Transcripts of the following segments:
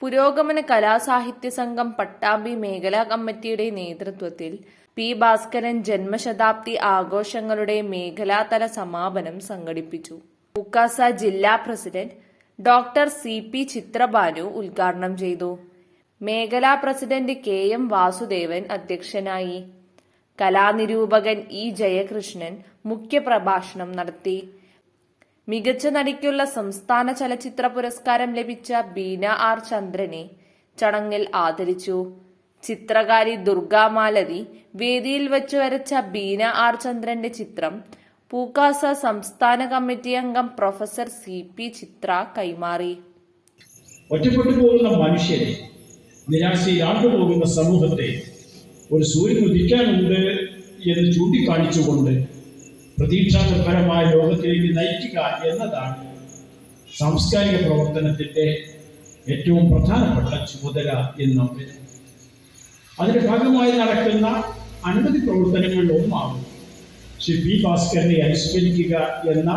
പുരോഗമന കലാസാഹിത്യ സംഘം പട്ടാമ്പി മേഖലാ കമ്മിറ്റിയുടെ നേതൃത്വത്തിൽ പി ഭാസ്കരൻ ജന്മശതാബ്ദി ആഘോഷങ്ങളുടെ മേഖലാതല സമാപനം സംഘടിപ്പിച്ചു. ഉക്കാസ ജില്ലാ president doctor C P Chithrabhanu ഉദ്ഘാടനം ചെയ്തു. മേഖലാ പ്രസിഡന്റ് കെ എം വാസുദേവൻ അധ്യക്ഷനായി. കലാനിരൂപകൻ ഇ ജയകൃഷ്ണൻ മുഖ്യപ്രഭാഷണം നടത്തി. മികച്ച നടിക്കുള്ള സംസ്ഥാന ചലച്ചിത്ര പുരസ്കാരം ലഭിച്ച ബീന ആർ ചന്ദ്രനെ ചടങ്ങിൽ ആദരിച്ചു. ചിത്രകാരി ദുർഗാമാലതി വേദിയിൽ വെച്ച് വരച്ച ബീന ആർ ചന്ദ്രന്റെ ചിത്രം പൂക്കാസ സംസ്ഥാന കമ്മിറ്റി അംഗം പ്രൊഫസർ സി പി ചിത്ര കൈമാറി. ഒറ്റപ്പെട്ടു പോകുന്ന മനുഷ്യരെ നിരാശയിൽ ആണ്ടുപോകുന്ന സമൂഹത്തെ ഒരു സൂര്യൻ ഉദിക്കാനുണ്ട് എന്ന് ചൂണ്ടിക്കാണിച്ചുകൊണ്ട് പ്രതീക്ഷാനിർഭരമായ ലോകത്തിലേക്ക് നയിക്കുക എന്നതാണ് സാംസ്കാരിക പ്രവർത്തനത്തിന്റെ ഏറ്റവും പ്രധാനപ്പെട്ട ചുമതല എന്ന് അതിന്റെ ഭാഗമായി നടക്കുന്ന അനവധി പ്രവർത്തനങ്ങളിൽ ഒന്നാണ് ശ്രീ പി ഭാസ്കരനെ അനുസ്മരിക്കുക എന്ന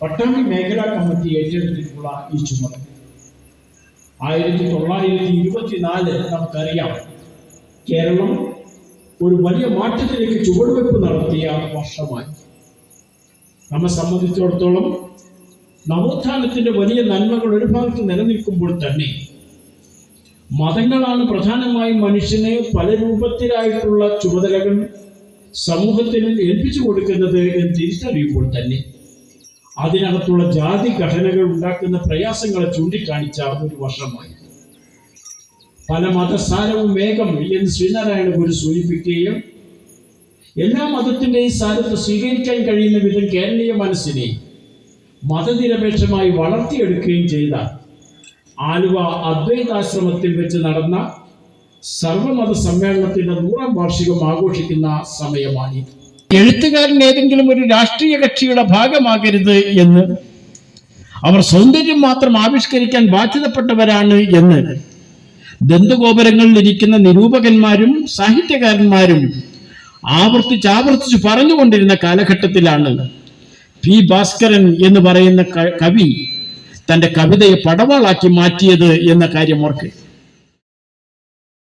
പട്ടാമ്പി മേഖലാ കമ്മിറ്റി ഏറ്റെടുത്തിട്ടുള്ള ഈ ചുമതല. ആയിരത്തി തൊള്ളായിരത്തി ഇരുപത്തിനാല് നമുക്കറിയാം കേരളം ഒരു വലിയ മാറ്റത്തിലേക്ക് ചുവടുവെപ്പ് നടത്തിയ വർഷമായി. നമ്മെ സംബന്ധിച്ചിടത്തോളം നവോത്ഥാനത്തിന്റെ വലിയ നന്മകൾ ഒരു ഭാഗത്ത് നിലനിൽക്കുമ്പോൾ തന്നെ മതങ്ങളാണ് പ്രധാനമായും മനുഷ്യനെ പല രൂപത്തിലായിട്ടുള്ള ചുമതലകൾ സമൂഹത്തിൽ ഏൽപ്പിച്ചു കൊടുക്കുന്നത് എന്ന് തിരിച്ചറിയുമ്പോൾ തന്നെ അതിനകത്തുള്ള ജാതി ഘടനകൾ ഉണ്ടാക്കുന്ന പ്രയാസങ്ങളെ ചൂണ്ടിക്കാണിച്ച ഒരു വർഷമായി. പല മതസാരവും വേഗം എന്ന് ശ്രീനാരായണ ഗുരു സൂചിപ്പിക്കുകയും എല്ലാ മതത്തിന്റെയും സ്ഥാനത്ത് സ്വീകരിക്കാൻ കഴിയുന്ന വിധം കേരളീയ മനസ്സിനെ മതനിരപേക്ഷമായി വളർത്തിയെടുക്കുകയും ചെയ്ത ആലുവ അദ്വൈതാശ്രമത്തിൽ വെച്ച് നടന്ന സർവമത സമ്മേളനത്തിന്റെ നൂറാം വാർഷികം ആഘോഷിക്കുന്ന സമയമാണിത് എഴുത്തുകാരൻ ഏതെങ്കിലും ഒരു രാഷ്ട്രീയ കക്ഷിയുടെ ഭാഗമാകരുത് എന്ന് അവർ സൗന്ദര്യം മാത്രം ആവിഷ്കരിക്കാൻ ബാധ്യതപ്പെട്ടവരാണ് എന്ന് ദന്തഗോപുരങ്ങളിൽ ഇരിക്കുന്ന നിരൂപകന്മാരും സാഹിത്യകാരന്മാരും ആവർത്തിച്ച് ആവർത്തിച്ച് പറഞ്ഞുകൊണ്ടിരുന്ന കാലഘട്ടത്തിലാണ് പി ഭാസ്കരൻ എന്ന് പറയുന്ന കവി തന്റെ കവിതയെ പടവാളാക്കി മാറ്റിയത് എന്ന കാര്യം ഓർക്കുക